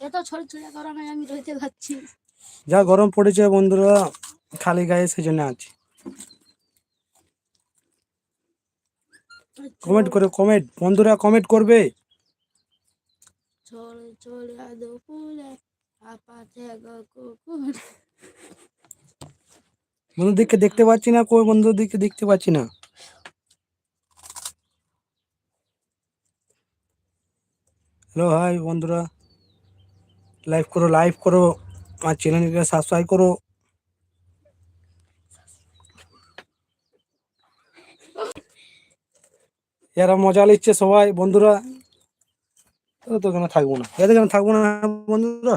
এত ছড় গরমে আমি রইতে পারছি যা গরম পড়েছে বন্ধুরা খালি গায়ে সেই জন্য আছি। কমেন্ট করে কমেন্ট বন্ধুরা কমেন্ট করবে? আপাতে কুকুর। বন্ধুদেরকে দেখতে পাচ্ছি না কই বন্ধুদেরকে দেখতে পাচ্ছি না। হ্যালো হাই বন্ধুরা। লাইভ করো লাইভ করো আমার চ্যানেলকে সাবস্ক্রাইব করো। এরা মজা নিচ্ছে সবাই বন্ধুরা ও তো কেন থাকব না। এদের কেন থাকব না বন্ধুরা।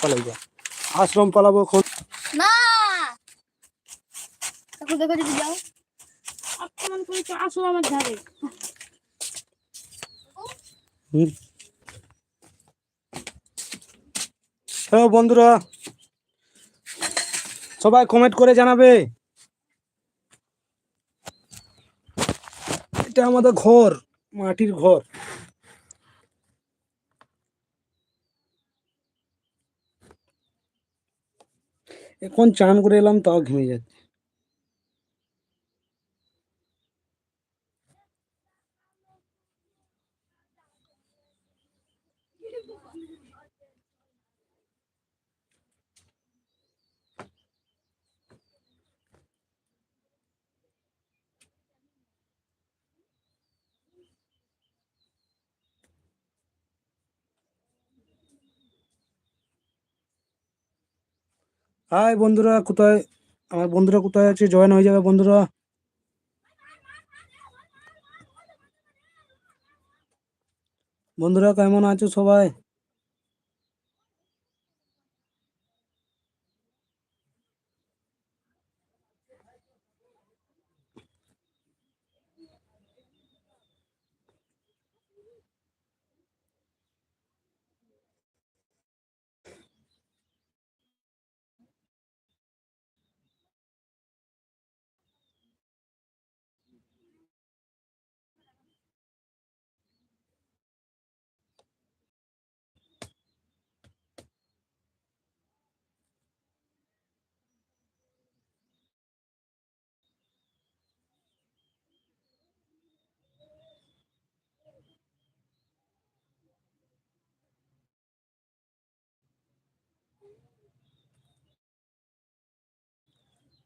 পালাই যা। আশ্রম পালাবো এখন। না! দেখো দেখো যাও। আক্রমণ করেছে আসো আমার ধারে। হুম। হ্যালো বন্ধুরা, সবাই কমেন্ট করে জানাবে। এটা আমাদের ঘর, মাটির ঘর। এখন চান করে এলাম, তাও ঘেমে যাচ্ছে। হাই বন্ধুরা, কোথায়? আমার বন্ধুরা কোথায় আছে? জয়েন হয়ে যাবে বন্ধুরা। বন্ধুরা, কেমন আছো সবাই?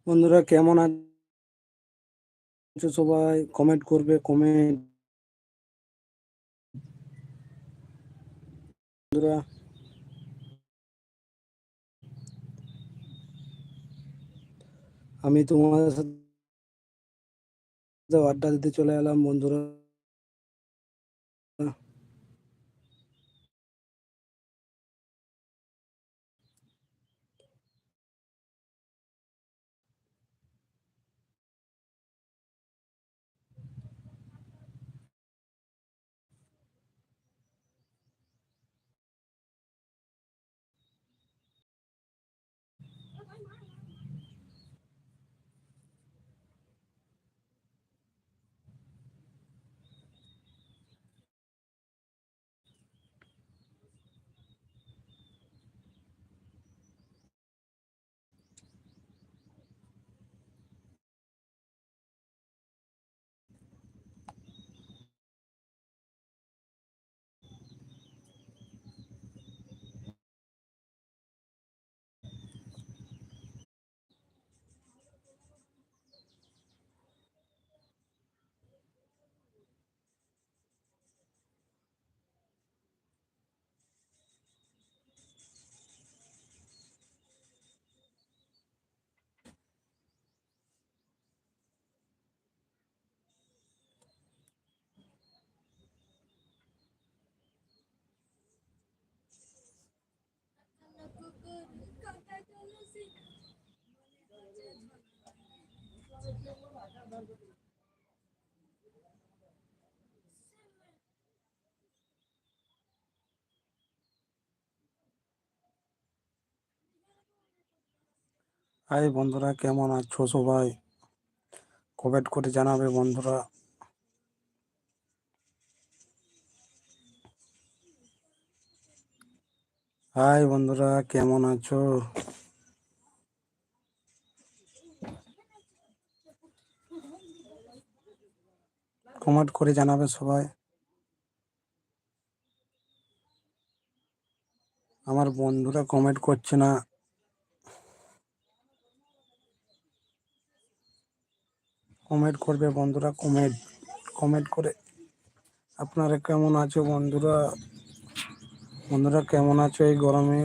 বন্ধুরা, কেমন আছে সবাই? কমেন্ট করবে কমেন্ট বন্ধুরা। আমি তোমাদের সাথে আড্ডা দিতে চলে এলাম বন্ধুরা। হাই বন্ধুরা কেমন আছো সবাই? কমেন্ট করে জানাবে বন্ধুরা। হাই বন্ধুরা কেমন আছো? কমেন্ট করে জানাবে সবাই। আমার বন্ধুরা কমেন্ট করছে না। কমেন্ট করবে বন্ধুরা, কমেন্ট কমেন্ট করে। আপনারা কেমন আছো বন্ধুরা? বন্ধুরা কেমন আছো এই গরমে?